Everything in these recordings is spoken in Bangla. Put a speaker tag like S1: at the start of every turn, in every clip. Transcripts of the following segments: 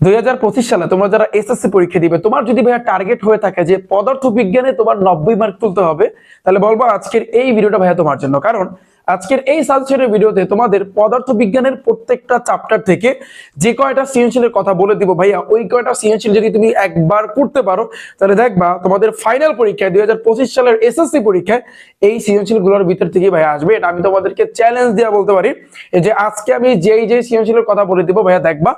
S1: দুই হাজার পঁচিশ সালে তোমরা যারা এসএসসি পরীক্ষা দিবে, তোমার যদি ভাইয়া টার্গেট হয়ে থাকে যে পদার্থ বিজ্ঞানে তোমার নব্বই মার্ক তুলতে হবে, তাহলে বলব আজকের এই ভিডিওটা ভাইয়া তোমার জন্য। কারণ আজকের এই সাবজেক্টের ভিডিওতে তোমাদের পদার্থ বিজ্ঞানের প্রত্যেকটা চ্যাপ্টার থেকে যে কয়টা সৃজনশীলের কথা বলে দিব ভাইয়া, ওই কয়টা সৃজনশীল যদি তুমি একবার করতে পারো, তাহলে দেখবা তোমাদের ফাইনাল পরীক্ষায়, দুই হাজার পঁচিশ সালের এসএসসি পরীক্ষায় এই সৃজনশীলগুলোর ভিতর থেকে ভাইয়া আসবে। এটা আমি তোমাদেরকে চ্যালেঞ্জ দিয়ে বলতে পারি যে আজকে আমি যেই যেই সৃজনশীলের কথা বলে দিব, ভাইয়া দেখবা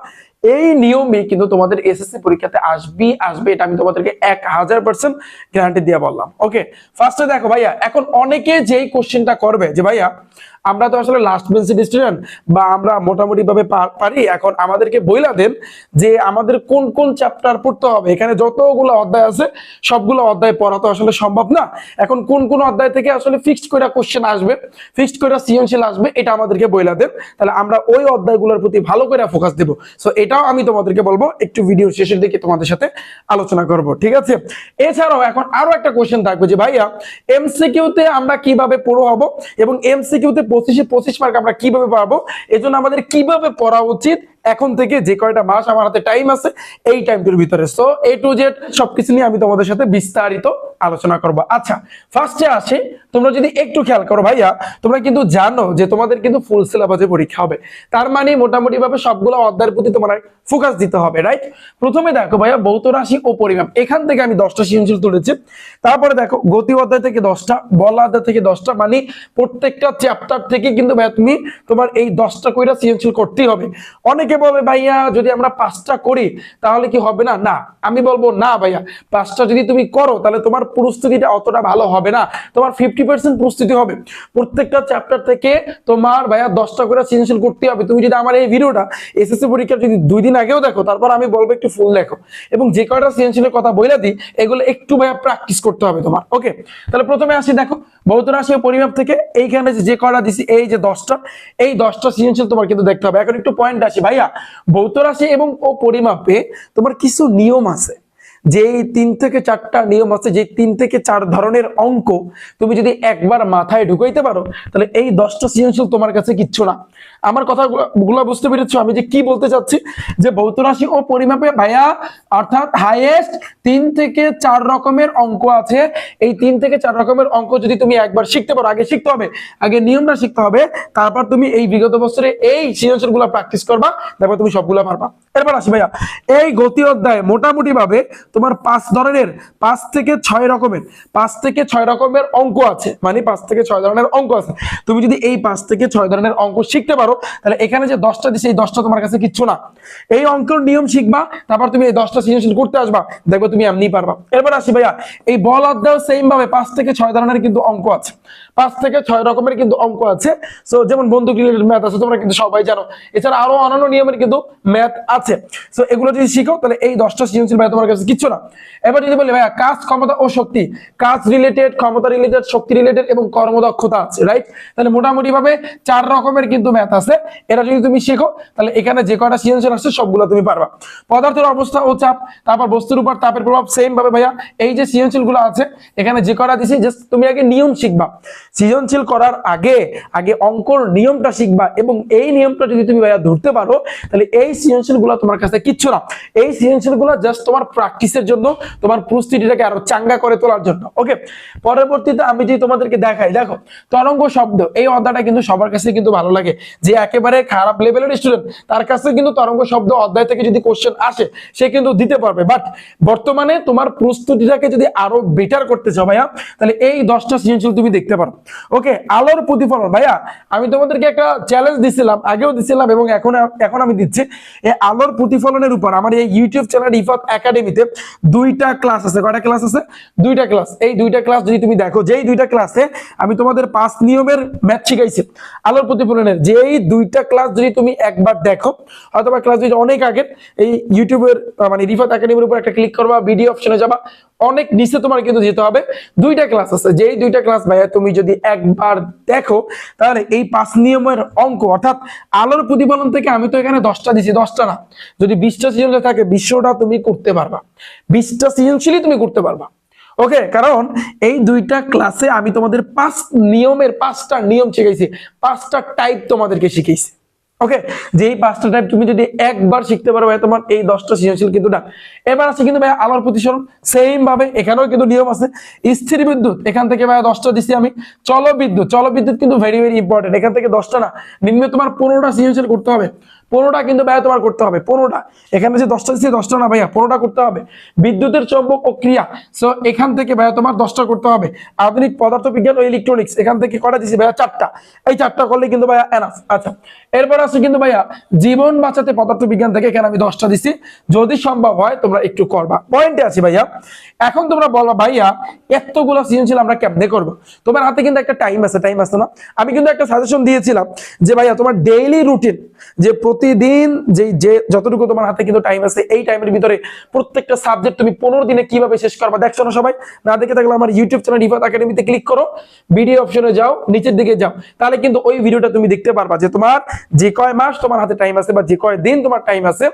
S1: এই নিয়মে কিন্তু তোমাদের এসএসসি পরীক্ষাতে আসবি, আসবে, এটা আমি তোমাদেরকে এক হাজার পার্সেন্ট গ্যারান্টি দিয়ে বললাম। ওকে ফার্স্টে দেখো ভাইয়া, এখন অনেকে যেই কোশ্চেনটা করবে, যে ভাইয়া আমরা তো আসলে লাস্ট বেঞ্চের স্টুডেন্ট বা আমরা মোটামুটি ভাবে পারি। এখন আমাদেরকে বইলা দেন যে আমাদের কোন কোন চ্যাপ্টার পড়তে হবে। এখানে যতগুলো অধ্যায় আছে, সবগুলো অধ্যায় পড়া তো আসলে সম্ভব না। এখন কোন কোন অধ্যায় থেকে আসলে ফিক্সড করে কোশ্চেন আসবে ফিক্সড করে সৃজনশীল আসবে, এটা আমাদেরকে বইলা দেন। তাহলে আমরা ওই অধ্যায়গুলোর প্রতি ভালো করে ফোকাস দেব। সো এটাও আমি তোমাদেরকে বলব, একটু ভিডিও শেষের দিকে তোমাদের সাথে আলোচনা করব, ঠিক আছে? এছাড়াও এখন আরও একটা কোশ্চেন থাকবে যে, ভাইয়া এমসিকিউতে আমরা কীভাবে পড়ো হব এবং এমসিকিউতে পঁচিশে পঁচিশ মার্ক আমরা কীভাবে পাবো? এজন্য আমাদের কীভাবে পড়া উচিত? এখন থেকে যে কয়টা মাস আমার হাতে টাইম আছে, এই টাইমটির ভিতরে। সো এ টু জেড সবকিছু নিয়ে আমি তোমাদের সাথে বিস্তারিত আলোচনা করব। আচ্ছা ফার্স্টে আসে। তোমরা যদি একটু খেয়াল করো ভাইয়া, তোমরা কিন্তু জানো যে তোমাদের কিন্তু ফুল সিলেবাসে পরীক্ষা হবে। তার মানে মোটামুটি ভাবে সবগুলো অধ্যায়ের প্রতি তোমার ফোকাস দিতে হবে রাইট প্রথমে দেখো ভাইয়া, ভৌত রাশি ও পরিমাপ। এখান থেকে আমি দশটা সৃজনশীল তুলেছি। তারপরে দেখো, গতি অধ্যায় থেকে দশটা, বল অধ্যায় থেকে দশটা মানে প্রত্যেকটা চ্যাপ্টার থেকে কিন্তু ভাইয়া তুমি তোমার এই দশটা কইরা সৃজনশীল করতেই হবে। অনেকে বলবে ভাইয়া, যদি আমরা পাঁচটা করি, তাহলে কি হবে না? না, আমি বলব, না, ভাইয়া, পাঁচটা যদি তুমি করো, তাহলে তোমার প্রস্তুতিটা অতটা ভালো হবে না। তোমার ফিফটি পার্সেন্ট প্রস্তুতি হবে। প্রত্যেকটা চ্যাপ্টার থেকে তোমার, ভাইয়া, দশটা করে সৃজনশীল করতে হবে। তুমি যদি আমার এই ভিডিওটা এসএসসি পরীক্ষার যদি দুই দিন আগেও দেখো, তারপর আমি বলব একটু ফুল দেখো। এবং যে কয়টা সৃজনশীলের কথা বলে দিই, এগুলো একটু, ভাইয়া প্র্যাকটিস করতে হবে তোমার। ওকে তাহলে প্রথমে আসি, দেখো ভৌত রাশি পরিমাপ থেকে এইখানে যে- যে কয়টা দিছি, এই যে দশটা, এই দশটা সৃজনশীল তোমার কিন্তু দেখতে হবে। এখন একটু পয়েন্ট আসি, ভাইয়া। ভৌত রাশি এবং পরিমাপে তোমার কিছু নিয়ম আছে যে তিন থেকে চারটা নিয়ম আছে যে তিন থেকে চার ধরনের অঙ্ক তুমি যদি একবার মাথায় ঢুকাইতে পারো, তাহলে এই দশটা সৃজনশীল তোমার কাছে কিচ্ছু না। আমার কথা গুলা বুঝতে পেরেছ? আমি যে কি বলতে চাচ্ছি? যে ভৌত রাশি ও পরিমাপে ভাইয়া অর্থাৎ হাইয়েস্ট তিন থেকে চার রকমের অঙ্ক আছে। এই তিন থেকে চার রকমের অঙ্ক যদি তুমি একবার শিখতে পারো, আগে শিখতে হবে, আগে নিয়মটা শিখতে হবে, তারপর তুমি এই বিগত বছরে এই সৃজনশীলগুলা প্র্যাকটিস করবা, তারপর তুমি সবগুলো পারবা। এরপর আসি ভাইয়া, এই গতি অধ্যায় মোটামুটি ভাবে তোমার পাঁচ ধরনের, পাঁচ থেকে ছয় রকমের, পাঁচ থেকে ছয় রকমের অঙ্ক আছে। মানে পাঁচ থেকে ছয় ধরনের অঙ্ক আছে। তুমি যদি এই পাঁচ থেকে ছয় ধরনের অঙ্ক শিখতে পারো, তাহলে এখানে যে দশটা দিচ্ছে এই দশটা তোমার কাছে কিচ্ছু না। এই অঙ্কের নিয়ম শিখবা, তারপর তুমি এই দশটা সৃজনশীল করতে আসবা, দেখবে তুমি এমনি পারবা। এরপর আসি ভাইয়া, এই বল অধ্যায় সেম ভাবে পাঁচ থেকে ছয় ধরনের কিন্তু অঙ্ক আছে। পাঁচ থেকে ছয় রকমের কিন্তু অঙ্ক আছে। সো যেমন বন্দুক রিলেটেড ম্যাথ আছে, তোমরা কিন্তু সবাই জানো। এছাড়া আরও অন্যান্য নিয়মের কিন্তু ম্যাথ আছে। সো এগুলো যদি শিখো, তাহলে এই দশটা সৃজনশীল ভাই তোমার কাছে কিচ্ছু না? এবার যদি বলি, ভাইয়া, কাজ ক্ষমতা ও শক্তি। কাজ রিলেটেড ক্ষমতা রিলেটেড শক্তি রিলেটেড এবং কর্মদক্ষতা আছে রাইট তাহলে মোটামুটি ভাবে চার রকমের কিন্তু ম্যাথ আছে। এটা যদি তুমি শেখো, তাহলে এখানে যে কয়টা সৃজনশীল আসছে, সবগুলো তুমি পারবা। পদার্থের অবস্থা ও চাপ, তারপর বস্তুর উপর তাপের প্রভাব সেম ভাবে ভাইয়া, এই যে সৃজনশীলগুলো আছে, এখানে যে কয়টা দিছি জাস্ট তুমি আগে নিয়ম শিখবা। সৃজনশীল করার আগে আগে অঙ্কর নিয়মটা শিখবা এবং এই নিয়মটা যদি তুমি ভাইয়া ধরতে পারো, তাহলে এই সৃজনশীলগুলো তোমার কাছে কিচ্ছু না। এই সৃজনশীলগুলো জাস্ট তোমার প্র্যাকটিসের জন্য তোমার প্রস্তুতিটাকে আরও চাঙ্গা করে তোলার জন্য। ওকে পরবর্তীতে আমি যদি তোমাদেরকে দেখাই, দেখো, তরঙ্গ শব্দ, এই অধ্যায়টা কিন্তু সবার কাছে কিন্তু ভালো লাগে। যে একেবারে খারাপ লেভেলের স্টুডেন্ট তার কাছে কিন্তু তরঙ্গ শব্দ অধ্যায় থেকে যদি কোশ্চেন আসে, সে কিন্তু দিতে পারবে। বাট বর্তমানে তোমার প্রস্তুতিটাকে যদি আরও বেটার করতে চাও ভাইয়া, তাহলে এই দশটা সৃজনশীল তুমি দেখতে পারো। ওকে আলোর প্রতিফলন, ভাইয়া, আমি তোমাদেরকে একটা চ্যালেঞ্জ দিছিলাম, আগেও দিছিলাম এবং এখন এখন আমি দিচ্ছি। এই আলোর প্রতিফলনের উপর, আমার এই ইউটিউব চ্যানেল ইফাত একাডেমিতে দুইটা ক্লাস আছে। কয়টা ক্লাস আছে? দুইটা ক্লাস এই দুইটা ক্লাস যদি তুমি দেখো, যেই দুইটা ক্লাসে আমি তোমাদের পাঁচ নিয়মের ম্যাথ শিখাইছি। আলোর প্রতিফলনের, যেই দুইটা ক্লাস যদি তুমি একবার দেখো অথবা ক্লাস যদি অনেক আগে এই ইউটিউবের মানে রিফাত একাডেমির উপর একটা ক্লিক করবা ভিডিও অপশনে যাবা অনেক নিচে তোমার কিন্তু যেতে হবে। দুইটা ক্লাস আছে। যেই দুইটা ক্লাস ভাইয়া তুমি যদি একবার দেখো, তাহলে এই পাঁচ নিয়মের অঙ্ক, অর্থাৎ আলোর প্রতিফলন থেকে আমি তো এখানে দশটা দিছি, দশটা না। যদি বিশটা সৃজনশীল থাকে, বিশটা তুমি করতে পারবা। বিশটা সৃজনশীলই তুমি করতে পারবা। ওকে? কারণ এই দুইটা ক্লাসে আমি তোমাদের পাঁচ নিয়মের পাঁচটা নিয়ম শিখাইছি। পাঁচটা টাইপ তোমাদেরকে শিখাইছি। ওকে যে এই পাঁচটা টাইপ তুমি যদি একবার শিখতে পারো ভাই তোমার এই দশটা সৃজনশীল কিন্তু না। এবার আছে কিন্তু ভাই আলোর প্রতিসরণ। সেম ভাবে এখানেও কিন্তু নিয়ম আছে। স্থির বিদ্যুৎ, এখান থেকে ভাই দশটা দিছি আমি। চল বিদ্যুৎ চল বিদ্যুৎ কিন্তু ভেরি ভেরি ইম্পর্টেন্ট এখান থেকে দশটা না, নিম্নে তোমার পনেরোটা সৃজনশীল করতে হবে। পনেরোটা কিন্তু ভাইয়া তোমার করতে হবে, পনেরোটা। এখানে যে দশটা দিচ্ছি, দশটা না ভাইয়া, পনেরোটা করতে হবে। বিদ্যুতের চৌম্বক ও ক্রিয়া সো এখান থেকে ভাইয়া তোমার দশটা করতে হবে। আধুনিক পদার্থ বিজ্ঞান ও ইলেকট্রনিক্স এখান থেকে কটা দিচ্ছি ভাইয়া? চারটা। এই চারটা করলে কিন্তু ভাইয়া এনাফ আচ্ছা এরপর আছে কিন্তু ভাইয়া, জীবন বাঁচাতে পদার্থ বিজ্ঞান থেকে এখানে আমি দশটা দিচ্ছি। যদি সম্ভব হয়, তোমরা একটু করবা। পয়েন্টে আছি ভাইয়া। এখন তোমরা বলবা ভাইয়া, এতগুলো সৃজনশীল আমরা কেমনে করব? তোমার হাতে কিন্তু একটা টাইম আছে টাইম আছে না? আমি কিন্তু একটা সাজেশন দিয়েছিলাম যে ভাইয়া, তোমার ডেইলি রুটিন যে প্রতিদিন যে যে যতটুকু তোমার হাতে কিন্তু টাইম আছে, এই টাইমের ভিতরে প্রত্যেকটা সাবজেক্ট তুমি পনেরো দিনে কীভাবে শেষ করবা? দেখছ না সবাই? না দেখে থাকলে আমার ইউটিউব চ্যানেল রিফাত একাডেমিতে ক্লিক করো ভিডিও অপশনে যাও, নিচের দিকে যাও। তাহলে কিন্তু ওই ভিডিওটা তুমি দেখতে পারবা যে তোমার যে কয় মাস তোমার হাতে টাইম আছে বা যে কয় দিন তোমার টাইম আছে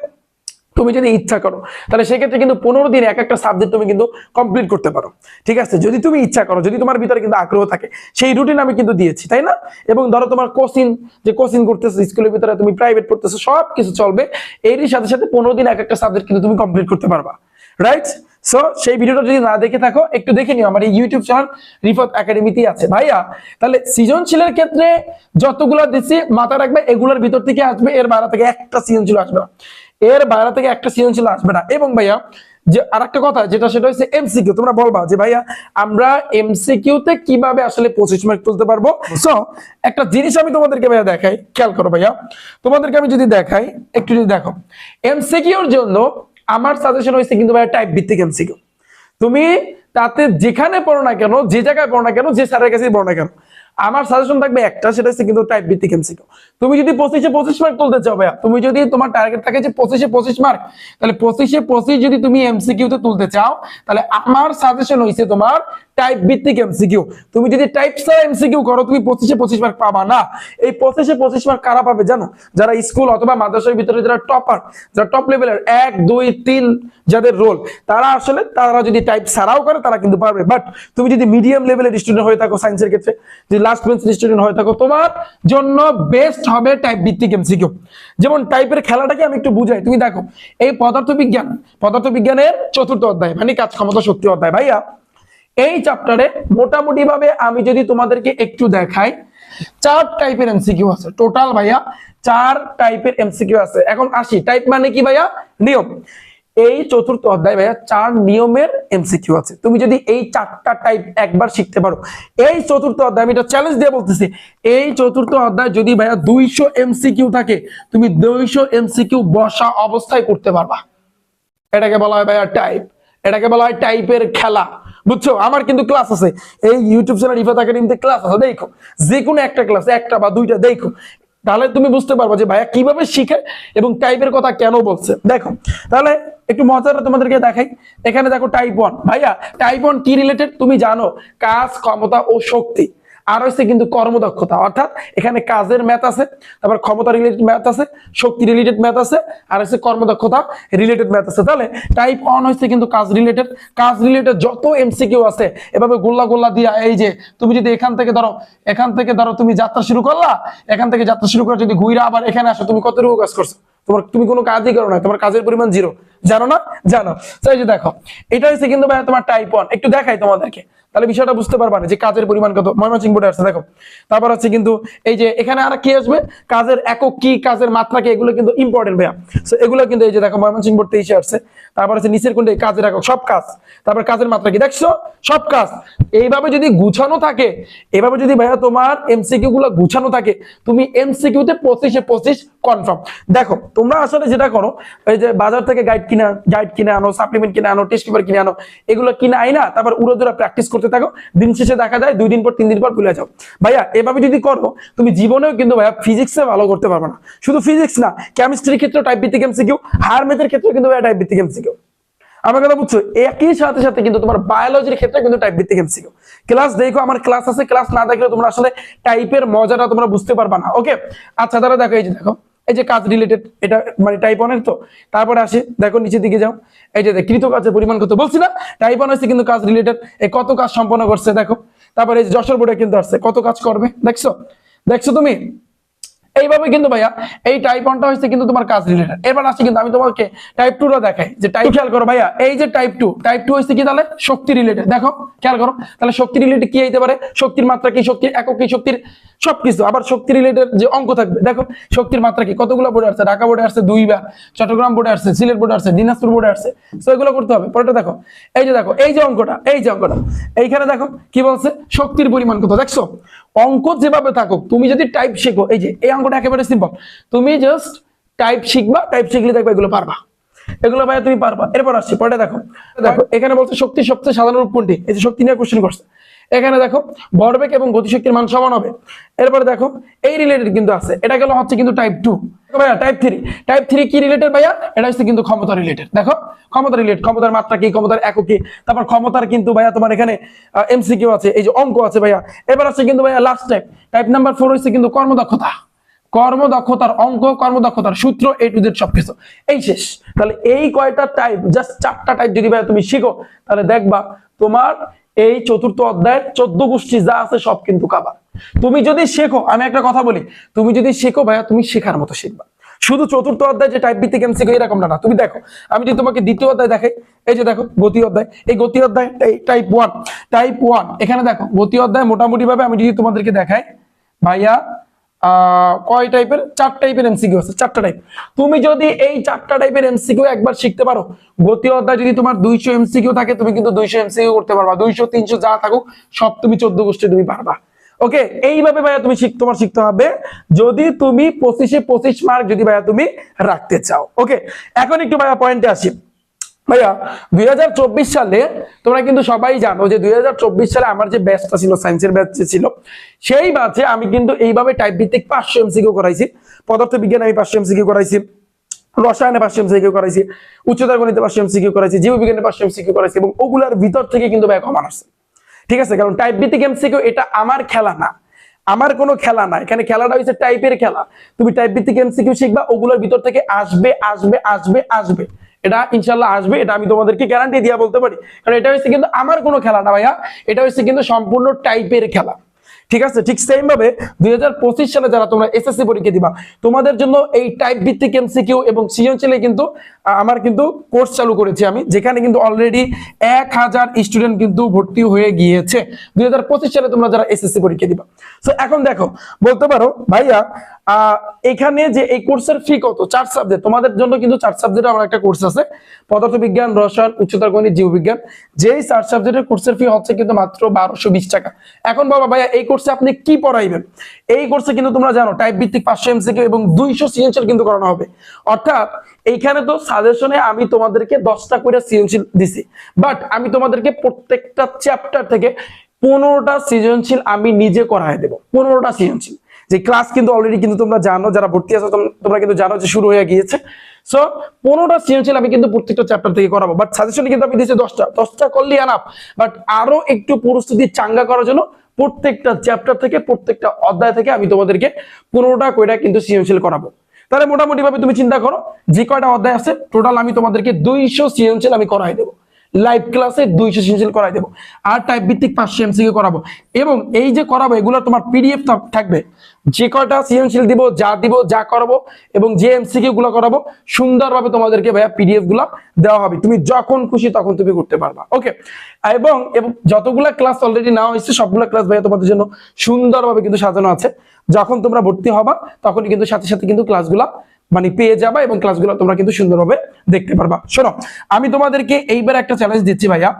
S1: তুমি যদি ইচ্ছা করো, তাহলে সেক্ষেত্রে কিন্তু পনেরো দিন এক একটা সাবজেক্ট তুমি কিন্তু কমপ্লিট করতে পারো। ঠিক আছে? যদি তুমি ইচ্ছা করো, যদি তোমার ভিতরে কিন্তু আগ্রহ থাকে, সেই রুটিন আমি কিন্তু দিয়েছি, তাই না? এবং ধরো তোমার কোচিং যে কোচিং করতেছো স্কুলের ভিতরে তুমি প্রাইভেট পড়তেছো সব কিছু চলবে। এরই সাথে সাথে পনেরো দিন এক একটা সাবজেক্ট কিন্তু তুমি কমপ্লিট করতে পারবা। রাইট সো সেই ভিডিওটা যদি না দেখে থাকো, একটু দেখে নিও। আমার এই ইউটিউব চ্যানেল রিফত একাডেমিতেই আছে। ভাইয়া, তাহলে সৃজনশীলের ক্ষেত্রে যতগুলো দিচ্ছি মাথা রাখবে, এগুলোর ভিতর থেকে আসবে, এর বাইরে থেকে একটা সৃজনশীল আসবে না। এর বাইরে থেকে একটা সৃজনশীল আসবে না। এবং ভাইয়া, যে আরেকটা কথা, যেটা সেটা হচ্ছে এমসিকিউ তোমরা বলবা যে, ভাইয়া, আমরা এমসিকিউ তে কীভাবে আসলে পঁচিশ মার্ক তুলতে পারব? সো একটা জিনিস আমি তোমাদেরকে ভাইয়া দেখাই। খেয়াল করো ভাইয়া, তোমাদেরকে আমি যদি দেখাই, একটু যদি দেখো। এমসিকিউর জন্য আমার সাজেশন হয়েছে কিন্তু ভাইয়া টাইপ ভিত্তিক এমসিকিউ তুমি তাতে যেখানে পড়ো না কেন, যে জায়গায় পড়ো না কেন, যে স্যারের কাছেই পড়ো না কেন আমার সাজেশন থাকবে একটা, সেটা হচ্ছে কিন্তু টাইপ ভিত্তিক এমসিকিউ তুমি যদি পঁচিশে পঁচিশ মার্ক তুলতে চাও ভাইয়া, তুমি যদি তোমার টার্গেট থাকে যে পঁচিশে পঁচিশ মার্ক তাহলে পঁচিশে পঁচিশ যদি তুমি এমসিকিউতে তুলতে চাও, তাহলে আমার সাজেশন হয়েছে তোমার টাইপ ভিত্তিক এমসিকিউ তুমি যদি টাইপ ছাড়া এমসিকিউ করো, তুমি পঁচিশে পঁচিশ মার্ক পাবা না। এই পঁচিশে পঁচিশ মার্ক কারা পাবে জানো? যারা স্কুল অথবা মাদ্রাসার ভিতরে যারা টপার যারা টপ লেভেলের এক, দুই, তিন যাদের রোল তারা আসলে, তারা যদি টাইপ ছাড়াও করে, তারা কিন্তু পারবে। বাট তুমি যদি মিডিয়াম লেভেলের স্টুডেন্ট হয়ে থাকো সায়েন্সের ক্ষেত্রে, যদি লাস্ট বেঞ্চের স্টুডেন্ট হয়ে থাকো। তোমার জন্য বেস্ট হবে টাইপ ভিত্তিক এমসিকিউ যেমন টাইপের খেলাটাকে আমি একটু বুঝাই। তুমি দেখো, এই পদার্থ বিজ্ঞান পদার্থ বিজ্ঞানের চতুর্থ অধ্যায় মানে কাজ ক্ষমতা শক্তি অধ্যায়। ভাইয়া, এই চ্যাপ্টারে মোটামুটি ভাবে আমি যদি তোমাদেরকে একটু দেখাই, চার টাইপের এমসিকিউ আছে। টোটাল ভাইয়া, চার টাইপের এমসিকিউ আছে। এখন আসি। টাইপ মানে কি ভাইয়া? নিয়ম। এই চতুর্থ অধ্যায় ভাইয়া, চার নিয়মের এমসিকিউ আছে। তুমি যদি এই চারটা টাইপ একবার শিখতে পারো, এই চতুর্থ অধ্যায় আমি এটা চ্যালেঞ্জ দিয়ে বলতেছি, এই চতুর্থ অধ্যায় যদি ভাইয়া দুইশো এমসিকিউ থাকে, তুমি দুইশো এমসিকিউ বসা অবস্থায় করতে পারবা। এটাকে বলা হয় ভাইয়া টাইপ এটাকে বলা হয় টাইপের খেলা। বুঝছ? আমার কিন্তু ক্লাস আছে। এই ইউটিউব চ্যানেল ইফাত একাডেমিতে ক্লাস আছে, দেখো। যে কোনো একটা ক্লাস একটা বা দুইটা, দেখো। তাহলে তুমি বুঝতে পারব যে ভাইয়া কীভাবে শিখে এবং টাইপের কথা কেন বলছে। দেখো, তাহলে একটু মজাটা তোমাদেরকে দেখাই। এখানে দেখো টাইপ ওয়ান ভাইয়া টাইপ ওয়ান কি রিলেটেড তুমি জানো, কাজ, ক্ষমতা ও শক্তি। আর হচ্ছে কিন্তু কর্মদক্ষতা, অর্থাৎ এখানে কাজের ম্যাথ আছে, তারপর ক্ষমতা রিলেটেড ম্যাথ আছে, শক্তি রিলেটেড ম্যাথ আছে, আর হচ্ছে কর্মদক্ষতা রিলেটেড ম্যাথ আছে। তাহলে টাইপ অন হচ্ছে কিন্তু কাজ রিলেটেড কাজ রিলেটেড যত এমসিকিউ আছে, এভাবে গোল্লা গোল্লা দিয়া এই যে তুমি যদি এখান থেকে ধরো, এখান থেকে ধরো তুমি যাত্রা শুরু করলা, এখান থেকে যাত্রা শুরু করে যদি ঘুরে আবার এখানে আসো, তুমি কতটুকু কাজ করছ? তোমার, তুমি কোনো কাজই করো না, তোমার কাজের পরিমাণ জিরো জানো না? জানো। এই যে দেখো, এটা হচ্ছে কিন্তু ভাইয়া তোমার টাইপ ওয়ান একটু দেখাই তোমাদেরকে। তাহলে বিষয়টা বুঝতে পারবা না যে কাজের পরিমাণ কত। ময়মনসিংহ বোর্ডে আসছে, দেখো। তারপর হচ্ছে কিন্তু এই যে এখানে আর কি আসবে? কাজের একক কি, কাজের মাত্রা কি, এগুলো কিন্তু ইম্পর্টেন্ট ভাইয়া। এগুলো কিন্তু এই যে দেখো, ময়মনসিংহ বোর্ড তেইশে আসছে। তারপর হচ্ছে নিচের কোনটা কাজের একক, সব কাজ। তারপর কাজের মাত্রা কি, দেখছ? সব কাজ। এইভাবে যদি গুছানো থাকে, এভাবে যদি ভাইয়া তোমার এমসিকিউ গুলো গুছানো থাকে, তুমি এমসিকিউ তে পঁচিশে পঁচিশ কনফার্ম দেখো, তোমরা আসলে যেটা করো, এই যে বাজার থেকে গাইড কিনে গাইড কিনে আনো সাপ্লিমেন্ট কিনে আনো টেস্ট পেপার কিনে আনো, এগুলো কিনে আই না তারপর উড়োদুরা প্র্যাকটিস করতে থাকো, দিন শেষে দেখা যায়, দুই দিন পর, তিন দিন পর ভুলে যাও। ভাইয়া, এভাবে যদি করো, তুমি জীবনেও কিন্তু ভাইয়া ফিজিক্সে ভালো করতে পারবে না। শুধু ফিজিক্স না কেমিস্ট্রির ক্ষেত্রে টাইপ ভিত্তিক এমসিকিউ হায়ার ম্যাথের ক্ষেত্রে কিন্তু ভাইয়া টাইপ ভিত্তিক এমসিকিউ আমার কথা বুঝছ? একই সাথে সাথে কিন্তু তোমার বায়োলজির ক্ষেত্রে কিন্তু টাইপ ভিত্তিক এমসিকিউ ক্লাস দেখো, আমার ক্লাস আছে ক্লাস না দেখলে তোমরা আসলে টাইপের মজাটা তোমরা বুঝতে পারবা না ওকে আচ্ছা তাহলে দেখো, এই যে দেখো। এই যে কাজ রিলেটেড এটা মানে টাইপ অনের তো? তারপরে আসে, দেখো নিচের দিকে যাও। এই যে কৃত কাজের পরিমাণ কত? বলছি না টাইপ অন হচ্ছে কিন্তু কাজ রিলেটেড এই কত কাজ সম্পন্ন করছে দেখো। তারপরে এই যে যশোর বোর্ডে কিন্তু আসছে, কত কাজ করবে? দেখছ? দেখছ তুমি? এইভাবে কিন্তু ভাইয়া, এই টাইপ ওয়ানটা হচ্ছে কিন্তু তোমার কাজ রিলেটেড এবার আসছে কিন্তু, আমি তোমাকে টাইপ টুটা দেখাই। যে টাইপ খেয়াল করো ভাইয়া, এই যে টাইপ টু টাইপ টু হচ্ছে কি তাহলে? শক্তি রিলেটেড দেখো, খেয়াল করো, তাহলে শক্তি রিলেটেড কি হইতে পারে? শক্তির মাত্রা কি শক্তির? একক কি শক্তির? সবকিছু। আবার শক্তি রিলেটেড যে অঙ্ক থাকবে। দেখো, শক্তির মাত্রা কি? কতগুলো বোর্ডে আসছে? ঢাকা বোর্ডে আসছে দুইবার চট্টগ্রাম বোর্ডে আসছে, সিলেট বোর্ডে আসছে, দিনাজপুর বোর্ডে আসছে। তো এগুলো করতে হবে। পরেটা দেখো। এই যে দেখো, এই যে অঙ্কটা, এই যে অঙ্কটা। এইখানে দেখো, কি বলছে? শক্তির পরিমাণ কত? দেখছ? অঙ্ক যেভাবে থাকুক, তুমি যদি টাইপ শেখো, এই যে, এই অঙ্কটা একেবারে সিম্পল তুমি জাস্ট টাইপ শিখবা টাইপ শিখলে দেখবে এগুলো পারবা। এগুলো ভাইয়া তুমি পারবা। এরপর আসছি পরে দেখো। দেখো, এখানে বলছে শক্তি সবচেয়ে সাধারণ রূপ কোনটি এই যে শক্তি নিয়ে কোশ্চেন করছে। এখানে দেখো ভরবেগ এবং গতিশক্তির মান সমান হবে। এরপরে দেখো, এই রিলেটেড কিন্তু আছে। এটা গেল হচ্ছে কিন্তু টাইপ টু ভাইয়া টাইপ থ্রি টাইপ থ্রি কি রিলেটেড ভাইয়া? এটা হচ্ছে কিন্তু ক্ষমতা রিলেটেড দেখো, ক্ষমতা রিলেটেড ক্ষমতার মাত্রা কি, ক্ষমতার একক কি? তারপর ক্ষমতার কিন্তু ভাইয়া তোমার এখানে এমসিকিউ আছে, এই যে অঙ্ক আছে ভাইয়া। এবার আছে কিন্তু ভাইয়া last type type number four হচ্ছে কিন্তু কর্মদক্ষতা। কর্মদক্ষতার অঙ্ক, কর্মদক্ষতার সূত্র এ টু জেড সবকিছু। এই শেষ। তাহলে এই কয়টা টাইপ জাস্ট চারটা টাইপ যদি ভাইয়া তুমি শিখো, তাহলে দেখবা তোমার এই চতুর্থ অধ্যায়ের চোদ্দ গোষ্ঠী যা আছে সব কিন্তু কাবার। তুমি যদি শেখো, আমি একটা কথা বলি, তুমি যদি শেখো ভাইয়া, তুমি শেখার মতো শিখবা। শুধু চতুর্থ অধ্যায় যে টাইপ ভিত্তিক এমসিকিউ এরকম না। তুমি দেখো, আমি যদি তোমাকে দ্বিতীয় অধ্যায় দেখাই, এই যে দেখো, গতি অধ্যায়, এই গতি অধ্যায়, এই টাইপ ওয়ান টাইপ ওয়ান এখানে দেখো, গতি অধ্যায় মোটামুটি ভাবে আমি যদি তোমাদেরকে দেখাই, ভাইয়া কয় টাইপের চার টাইপের এমসিকিউ আছে, চারটা টাইপ তুমি যদি এই চারটা টাইপের এমসিকিউ একবার শিখতে পারো, গতি অধ্যায় যদি তোমার দুইশো এমসিকিউ থাকে, তুমি কিন্তু দুইশো এমসিকিউ করতে পারবা। দুইশো, তিনশো যা থাকুক, সব তুমি চোদ্দ গোষ্ঠী তুমি পারবা। ওকে এইভাবে ভাইয়া তুমি শিখ তোমার শিখতে হবে। যদি তুমি পঁচিশে পঁচিশ মার্ক যদি ভাইয়া তুমি রাখতে চাও। ওকে এখন একটু ভাইয়া পয়েন্টে আসি। ভাইয়া, দুই সালে তোমরা কিন্তু সবাই জানো যে দুই সালে আমার যে ব্যাচটা ছিল সায়েন্সের ব্যাচ ছিল, সেই ব্যাচে আমি কিন্তু এইভাবে টাইপ ভিত্তিক পাঁচশো এমসিকিউ করাইছি। পদার্থ বিজ্ঞানে আমি পাঁচশো এমসিকিউ করাইছি, রসায়নে পাঁচশো এমসিকিউ করাইছি, উচ্চতর গণিতে পাঁচশো এমসিকিউ করাইছি, জীববিজ্ঞানে পাঁচশো এমসিকিউ করাইছি এবং ওগুলার ভিতর থেকে কিন্তু ভাই কমান আসছে। ঠিক আছে? কারণ টাইপ ভিত্তিক এমসিকিউ এটা আমার খেলা না। আমার কোনো খেলা না। এখানে খেলাটা হচ্ছে টাইপের খেলা। তুমি টাইপ ভিত্তিক এমসিকিউ শিখবা, ওগুলোর ভিতর থেকে আসবে আসবে আসবে আসবে। এটা ইনশাল্লাহ আসবে, এটা আমি তোমাদেরকে গ্যারান্টি দিয়ে বলতে পারি। কারণ এটা হচ্ছে কিন্তু আমার কোনো খেলা না ভাইয়া, এটা হচ্ছে কিন্তু সম্পূর্ণ টাইপের খেলা। ঠিক আছে? ঠিক সেম ভাবে দুই হাজার পঁচিশ সালে যারা তোমরা এসএসসি পরীক্ষা দিবা, তোমাদের জন্য এই টাইপ ভিত্তিক এমসিকিউ এবং সৃজনশীলে কিন্তু আমার কিন্তু কোর্স চালু করেছি আমি, যেখানে কিন্তু অলরেডি এক হাজার স্টুডেন্ট কিন্তু ভর্তি হয়ে গিয়েছে। দুই সালে তোমরা যারা এসএসসি পরীক্ষা দিবা। তো এখন দেখো, বলতে পারো, ভাইয়া এখানে যে এই কোর্সের ফি কত, চার সাবজেক্ট তোমাদের জন্য কিন্তু চার সাবজেক্ট আমার একটা কোর্স আছে। পদার্থবিজ্ঞান, রসায়ন, উচ্চতর গণিত, জীববিজ্ঞান, যেই চার সাবজেক্টের কোর্সের ফি হচ্ছে কিন্তু মাত্র বারোশো বিশ টাকা। এখন বাবা, ভাইয়া, এই কোর্সে আপনি কি পড়াইবেন? এই কোর্সে কিন্তু তোমরা জানো টাইপ ভিত্তিক পাঁচশো এমসিকিউ এবং দুইশো সৃজনশীল কিন্তু করানো হবে। অর্থাৎ এইখানে তো সাজেশনে আমি তোমাদেরকে দশটা করে সৃজনশীল দিছি। বাট আমি তোমাদেরকে প্রত্যেকটা চ্যাপ্টার থেকে পনেরোটা সৃজনশীল আমি নিজে করায় দেবো। পনেরোটা সৃজনশীল। যে ক্লাস কিন্তু অলরেডি কিন্তু তোমরা জানো, যারা ভর্তি আছো তোমরা কিন্তু জানো যে শুরু হয়ে গিয়েছে। সো পনেরোটা সৃজনশীল আমি কিন্তু প্রত্যেকটা চ্যাপ্টার থেকে করাবো। বাট সাজেশনে কিন্তু আমি দিয়েছি দশটা। দশটা করলে আনাপ বাট আরও একটু পরিস্থিতি চাঙ্গা করার জন্য প্রত্যেকটা চ্যাপ্টার থেকে, প্রত্যেকটা অধ্যায় থেকে আমি তোমাদেরকে পনেরোটা কয়টা কিন্তু সৃজনশীল করাবো। তাহলে মোটামুটি ভাবে তুমি চিন্তা করো, যে কয়টা অধ্যায় আছে টোটাল আমি তোমাদেরকে দুইশো সৃজনশীল আমি করাই দেবো। লাইভ ক্লাসে দুইশো সৃজনশীল করাই দেবো। আর টাইপ ভিত্তিক পাঁচশো এমসিকিউ করাবো। এবং এই যে করাবো, এগুলো তোমার পিডিএফ থাকবে। যে কয়টা সৃজনশীল দিব, যা দিব, যা করাবো এবং যে এমসিকিউ গুলো করাবো, সুন্দরভাবে তোমাদেরকে ভাইয়া পিডিএফগুলো দেওয়া হবে। তুমি যখন খুশি তখন তুমি করতে পারবা। ওকে এবং যতগুলা ক্লাস অলরেডি নেওয়া হয়েছে, সবগুলো ক্লাস ভাইয়া তোমাদের জন্য সুন্দরভাবে কিন্তু সাজানো আছে। যখন তোমরা ভর্তি হবা, তখনই কিন্তু সাথে সাথে কিন্তু ক্লাসগুলা মানে পেয়ে যাবা এবং ক্লাসগুলো তোমরা কিন্তু সুন্দরভাবে দেখতে পারবা। শোনো, আমি তোমাদেরকে এইবার একটা চ্যালেঞ্জ দিচ্ছি ভাইয়া।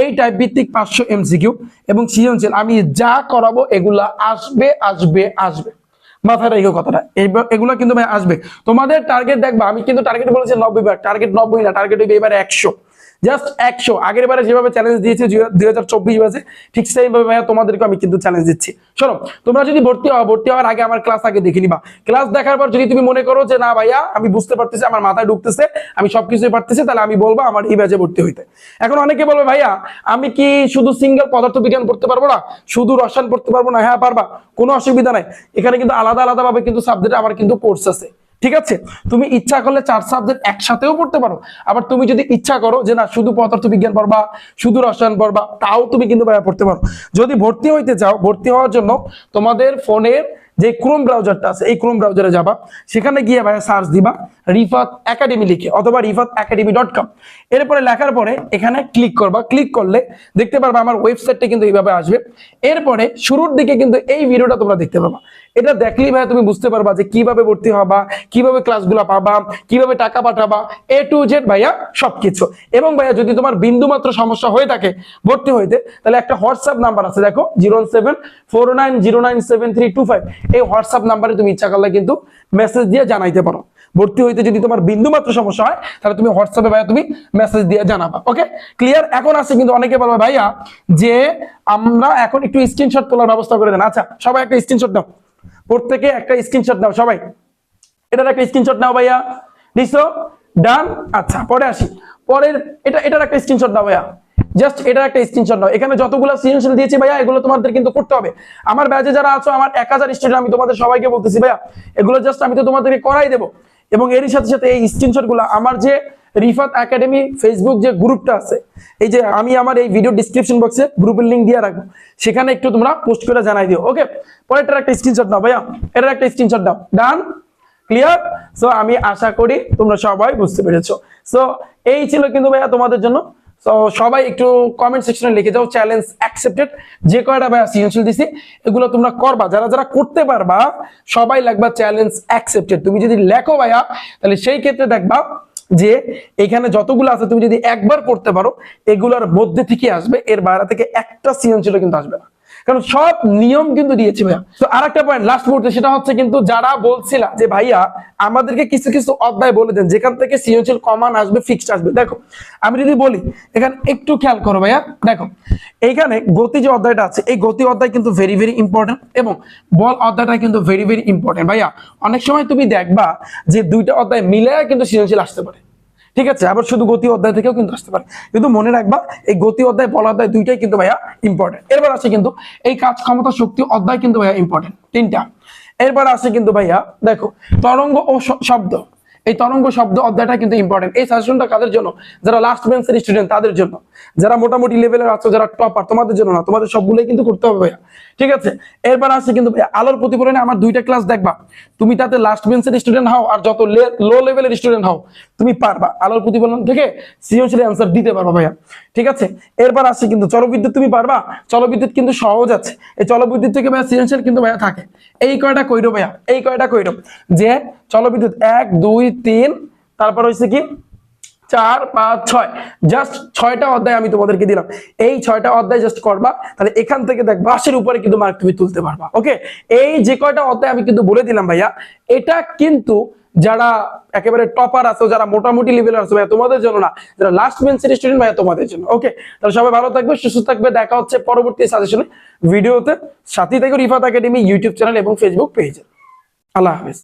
S1: এই টাইপ ভিত্তিক পাঁচশো এমসিকিউ এবং সৃজনশীল, আমি যা করাবো এগুলা আসবে আসবে আসবে। মাথায় রেখে কথাটা। এগুলো কিন্তু ভাই আসবে। তোমাদের টার্গেট দেখবা, আমি কিন্তু টার্গেট বলেছি নব্বই বার টার্গেট নব্বই না টার্গেট হইবে এবার একশো। জাস্ট একশো আগের বারে যেভাবে চ্যালেঞ্জ দিয়েছি দুই হাজার চব্বিশ বাজে, ঠিক সেইভাবে ভাইয়া তোমাদেরকে আমি কিন্তু চ্যালেঞ্জ দিচ্ছি। শোনো, তোমরা যদি ভর্তি হও, ভর্তি হওয়ার আগে আমার ক্লাস আগে দেখে নিবা। ক্লাস দেখার পর যদি তুমি মনে করো যে, না ভাইয়া, আমি বুঝতে পারতেছি, আমার মাথায় ঢুকতেছে, আমি সবকিছুই পারতেছি, তাহলে আমি বলব আমার এই ব্যাচে ভর্তি হইতে। এখন অনেকে বলবে, ভাইয়া, আমি কি শুধু সিঙ্গেল পদার্থ বিজ্ঞান পড়তে পারব না? শুধু রসায়ন পড়তে পারব না? হ্যাঁ পারবা, কোনো অসুবিধা নাই। এখানে কিন্তু আলাদা আলাদা ভাবে কিন্তু সাবজেক্ট আমার কিন্তু কোর্স আছে। ঠিক আছে? তুমি ইচ্ছা করলে চার সাবজেক্ট একসাথেও পড়তে পারো। আবার তুমি যদি ইচ্ছা করো যে না, শুধু পদার্থ বিজ্ঞান পড়বা, শুধু রসায়ন পড়বা, তাও তুমি কিন্তু পড়তে পারো। যদি ভর্তি হইতে চাও, ভর্তি হওয়ার জন্য তোমাদের ফোনের যে ক্রোম ব্রাউজারটা আছে, এই ক্রোম ব্রাউজারে যাবা। সেখানে গিয়ে ভাইয়া সার্চ দিবা রিফাত একাডেমি লিখে, অথবা রিফাত একাডেমি ডট কম এরপরে লেখার পরে এখানে ক্লিক করবা। ক্লিক করলে দেখতে পারবা আমার ওয়েবসাইটটা কিন্তু এইভাবে আসবে। এরপরে শুরুর দিকে কিন্তু এই ভিডিওটা তোমরা দেখতে পাবা। এটা দেখলেই ভাইয়া তুমি বুঝতে পারবা যে কীভাবে ভর্তি হবা, কীভাবে ক্লাসগুলো পাবা, কীভাবে টাকা পাঠাবা এ টু জেড ভাইয়া সবকিছু। এবং ভাইয়া যদি তোমার বিন্দু মাত্র সমস্যা হয়ে থাকে ভর্তি হইতে, তাহলে একটা হোয়াটসঅ্যাপ নাম্বার আছে, দেখো, zero seven four nine zero nine seven three two five. এই হোয়াটসঅ্যাপ নাম্বারে তুমি ইচ্ছা করলে কিন্তু মেসেজ দিয়ে জানাইতে পারো। ভর্তি হইতে যদি তোমার বিন্দু মাত্র সমস্যা হয়, তাহলে তুমি হোয়াটসঅ্যাপে ভাইয়া তুমি মেসেজ দিয়ে জানাবা ওকে ক্লিয়ার এখন আছে কিন্তু অনেকে বলবে ভাইয়া যে আমরা এখন একটু স্ক্রিনশট তোলার ব্যবস্থা করে দেন। আচ্ছা সবাই একটা স্ক্রিনশট দাও। প্রত্যেকে একটা স্ক্রিনশট নাও, সবাই। এটার একটা স্ক্রিনশট নাও ভাইয়া। নিছো? ডান আচ্ছা পরে আসি। পরের, এটা, এটার একটা স্ক্রিনশট নাও ভাইয়া। জাস্ট এটার একটা স্ক্রিনশট নাও। এখানে যতগুলো সৃজনশীল দিয়েছি ভাইয়া, এগুলো তোমাদের কিন্তু করতে হবে। আমার ব্যাচে যারা আছো, আমার এক হাজার স্টুডেন্ট আমি তোমাদের সবাইকে বলতেছি ভাইয়া, এগুলো জাস্ট আমি তো তোমাদেরকে করাই দেবো। এবং এরই সাথে সাথে এই স্ক্রিনশটগুলো আমার যে রিফাত একাডেমি ফেসবুক যে গ্রুপটা আছে, এই যে আমি আমার এই ভিডিও ডিসক্রিপশন বক্সে গ্রুপের লিঙ্ক দিয়ে রাখব। সেখানে একটু তোমরা পোস্ট করে জানাই দিও ওকে পরেরটার একটা স্ক্রিনশট দাও ভাইয়া, এটার একটা স্ক্রিনশট দাও। ডান ক্লিয়ার সো আমি আশা করি তোমরা সবাই বুঝতে পেরেছ। সো এই ছিল কিন্তু ভাইয়া তোমাদের জন্য। তো সবাই একটু কমেন্ট সেকশনে লিখে যাও চ্যালেঞ্জ অ্যাকসেপ্টেড যে কয়টা ভাইয়া সৃজনশীল দিছি, এগুলো তোমরা করবা। যারা যারা করতে পারবা, সবাই লাগবা চ্যালেঞ্জ অ্যাকসেপ্টেড তুমি যদি লেখো ভাইয়া, তাহলে সেই ক্ষেত্রে দেখবা যে এখানে যতগুলো আছে, তুমি যদি একবার পড়তে পারো, এগুলোর মধ্যে থেকে আসবে, এর বাইরে থেকে একটা সৃজনশীল কিন্তু আসবে না। কারণ সব নিয়ম কিন্তু দিয়েছে ভাইয়া। তো আর একটা পয়েন্ট লাস্ট মুহূর্তে সেটা হচ্ছে কিন্তু যারা বলছিলা যে, ভাইয়া, আমাদেরকে কিছু কিছু অধ্যায় বলে দেন। যেখান থেকে সৃজনশীল কমান আসবে ফিক্সড আসবে। দেখো, আমি যদি বলি, এখানে একটু খেয়াল করো ভাইয়া। দেখো, এইখানে গতি যে অধ্যায়টা আছে, এই গতি অধ্যায় কিন্তু ভেরি ভেরি ইম্পর্টেন্ট এবং বল অধ্যায়টা কিন্তু ভেরি ভেরি ইম্পর্টেন্ট ভাইয়া, অনেক সময় তুমি দেখবা যে, দুইটা অধ্যায় মিলে কিন্তু সৃজনশীল আসতে পারে। ঠিক আছে? আবার শুধু গতি অধ্যায় থেকেও কিন্তু আসতে পারে। কিন্তু মনে রাখবা, এই গতি অধ্যায়, বল অধ্যায় দুইটাই কিন্তু ভাইয়া ইম্পর্টেন্ট এরপর আছে কিন্তু এই কাজ ক্ষমতা শক্তি অধ্যায় কিন্তু ভাইয়া ইম্পর্টেন্ট তিনটা। এরপর আসে কিন্তু ভাইয়া, দেখো, তরঙ্গ ও শব্দ। এই তরঙ্গ শব্দ অধ্যায়টা কিন্তু ইম্পর্টেন্ট এই সাজেশনটা কাদের জন্য? যারা লাস্ট বেঞ্চের স্টুডেন্ট তাদের জন্য। যারা মোটামুটি লেভেলের আছো, যারা টপার তোমাদের জন্য না, তোমাদের সবগুলোই কিন্তু করতে হবে ভাইয়া। ঠিক আছে? এরপর আছে কিন্তু ভাইয়া, আলোর প্রতিফলনে আমার দুইটা ক্লাস দেখবা। তুমি তাতে লাস্ট বেঞ্চের স্টুডেন্ট হও আর যত লো লেভেলের স্টুডেন্ট হও, তুমি পারবা। আলোর প্রতিফলন থেকে সৃজনশীল অ্যান্সার দিতে পারবা ভাইয়া। ঠিক আছে? এরপর আসছে কিন্তু চলবিদ্যুৎ তুমি পারবা? চলবিদ্যুৎ কিন্তু সহজ আছে। এই চলবিদ্যুৎ থেকে ভাইয়া সৃজনশীল কিন্তু ভাইয়া থাকে। এই কয়টা কইরো ভাইয়া? এই কয়টা কইরো? যে চলবিদ্যুৎ এক, দুই, তিন, তারপর হচ্ছে কি? চার, পাঁচ, ছয়। জাস্ট ছয়টা অধ্যায় আমি তোমাদেরকে দিলাম। এই ছয়টা অধ্যায় জাস্ট করবা, তাহলে এখান থেকে দেখ বাসের উপরে কিন্তু মার্ক তুমি তুলতে পারবা। ওকে এই যে কয়টা অধ্যায় আমি কিন্তু বলে দিলাম ভাইয়া, এটা কিন্তু যারা একেবারে টপার আছো, যারা মোটামুটি লেভেল আছো ভাইয়া, তোমাদের জন্য না, যারা লাস্ট বেঞ্চের স্টুডেন্ট ভাইয়া, তোমাদের জন্য। ওকে তাহলে সবাই ভালো থাকবে, সুস্থ থাকবে, দেখা হচ্ছে পরবর্তী সাজেশনে ভিডিওতে সাথী থেকে রিফাত একাডেমি ইউটিউব চ্যানেল এবং ফেসবুক পেজে আল্লাহ হাফিজ।